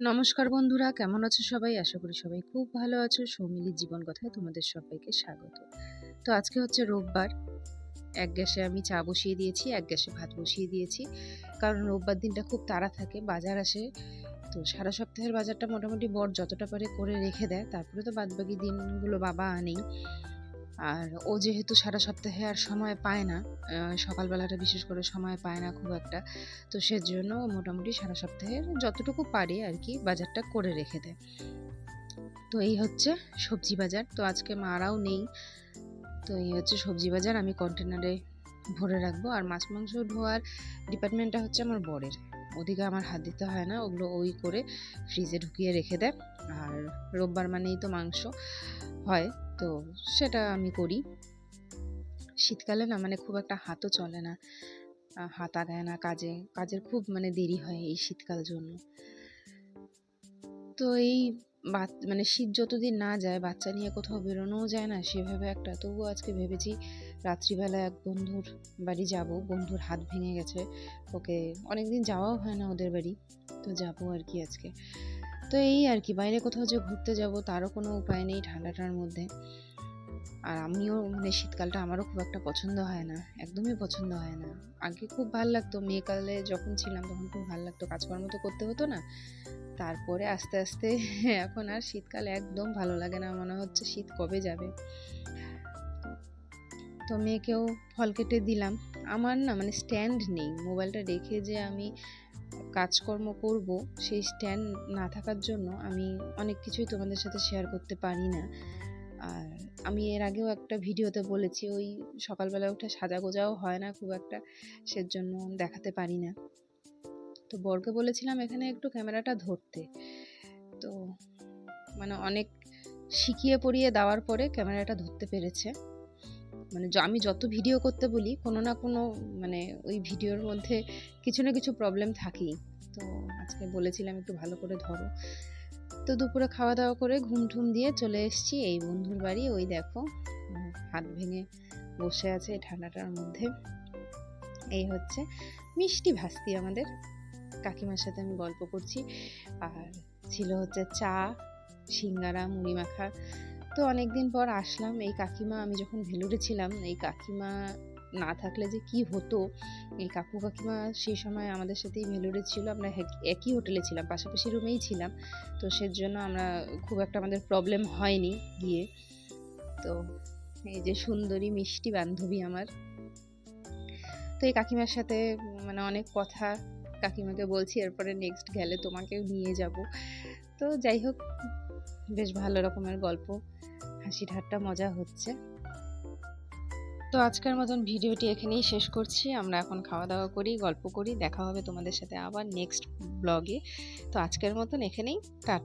নমস্কার বন্ধুরা, কেমন আছো সবাই? আশা করি সবাই খুব ভালো আছো। সৌমিলির জীবন কথায় তোমাদের সবাইকে স্বাগত। তো আজকে হচ্ছে রোববার। এক গ্যাসে আমি চা বসিয়ে দিয়েছি, এক গ্যাসে ভাত বসিয়ে দিয়েছি। কারণ রোববার দিনটা খুব তাড়া থাকে, বাজার আসে। তো সারা সপ্তাহের বাজারটা মোটামুটি বর যতটা পারে করে রেখে দেয়, তারপরে তো বাদবাকি দিনগুলো বাবা আনেই। আর ও যেহেতু সারা সপ্তাহে আর সময় পায় না সকালবেলাটা বিশেষ করে সময় পায় না খুব একটা, তো সেজন্য মোটামুটি সারা সপ্তাহে যতটুকু পারে আর কি বাজারটা করে রেখে দেয়। তো এই হচ্ছে সবজি বাজার, তো আজকে মারাও নেই। তো এই হচ্ছে সবজি বাজার, আমি কন্টেনারে ভরে রাখব। আর মাছ মাংস ধোয়ার ডিপার্টমেন্টটা হচ্ছে আমার বরের। ওদিকে আমার হাত দিতে হয় না, ওগুলো ওই করে ফ্রিজে ঢুকিয়ে রেখে দেয়। আর রোববার মানেই তো মাংস হয়। তো সেটা আমি করি। শীতকালে না মানে খুব একটা হাতও চলে না। হাত আগায় না কাজে, কাজের খুব মানে দেরি হয় এই শীতকাল জন্য। তো এই মানে শীত যতদিন না যায়, বাচ্চা নিয়ে কোথাও বেরোনোও যায় না, সেভাবে একটা, তবুও আজকে ভেবেছি রাত্রিবেলা এক বন্ধুর বাড়ি যাব। বন্ধুর হাত ভেঙে গেছে, ওকে অনেকদিন যাওয়াও হয় না ওদের বাড়ি, তো যাব আর কি আজকে। তো এই আর কি, বাইরে কোথাও যে ঘুরতে যাব তারও কোনো উপায় নেই ঠান্ডাটার মধ্যে। আর আমিও মানে শীতকালটা আমারও খুব একটা পছন্দ হয় না, একদমই পছন্দ হয় না। আগে খুব ভালো লাগতো মেয়েকালে যখন ছিলাম তখন খুব ভালো লাগতো, কাজকর্ম তো করতে হতো না। তারপরে আস্তে আস্তে এখন আর শীতকাল একদম ভালো লাগে না, মনে হচ্ছে শীত কবে যাবে। তো মেয়েকেও ফল কেটে দিলাম। আমার না মানে স্ট্যান্ড নেই, মোবাইলটা রেখে যে আমি কাজকর্ম করব, সেই স্ট্যান্ড না থাকার জন্য আমি অনেক কিছুই তোমাদের সাথে শেয়ার করতে পারি না। আর আমি এর আগেও একটা ভিডিওতে বলেছি, ওই সকালবেলা উঠে সাজা গোজাও হয় না খুব একটা, সেজন্য দেখাতে পারি না। তো বরকে বলেছিলাম এখানে একটু ক্যামেরাটা ধরতে। তো মানে অনেক শিখিয়ে পড়িয়ে দেওয়ার পরে ক্যামেরাটা ধরতে পেরেছে। মানে আমি যত ভিডিও করতে বলি, কোনো না কোনো মানে ওই ভিডিওর মধ্যে কিছু না কিছু প্রবলেম থাকেই। তো আজকে বলেছিলাম একটু ভালো করে ধরো। তো দুপুরে খাওয়া দাওয়া করে ঘুম ঠুম দিয়ে চলে এসেছি এই বন্ধুর বাড়ি। ওই দেখো হাত ভেঙে বসে আছে ঠান্ডাটার মধ্যে। এই হচ্ছে মিষ্টি ভাস্তি আমাদের। কাকিমার সাথে আমি গল্প করছি। আর ছিল হচ্ছে চা, সিঙ্গারা, মুড়ি মাখা। তো অনেকদিন পর আসলাম। এই কাকিমা, আমি যখন ভেলুরে ছিলাম, এই কাকিমা না থাকলে যে কি হতো? এই কাকু কাকিমা সেই সময় আমাদের সাথেই ভেলুরে ছিল, আমরা একই হোটেলে ছিলাম, পাশাপাশি রুমেই ছিলাম। তো সেজন্য আমরা খুব একটা আমাদের প্রবলেম হয়নি গিয়ে। তো এই যে সুন্দরী মিষ্টি বান্ধবী আমার। তো এই কাকিমার সাথে মানে অনেক কথা কাকিমাকে বলছি, এরপরে নেক্সট গেলে তোমাকেও নিয়ে যাব। তো যাই হোক বেশ ভালো রকমের গল্প। হাসি ঠাট্টা, মজা হচ্ছে। তো আজকের মতন ভিডিওটি এখানেই শেষ করছি। আমরা এখন খাওয়া দাওয়া করি, গল্প করি। দেখা হবে তোমাদের সাথে আবার নেক্সট ব্লগে তো আজকের মতন এখানেই, টাটা।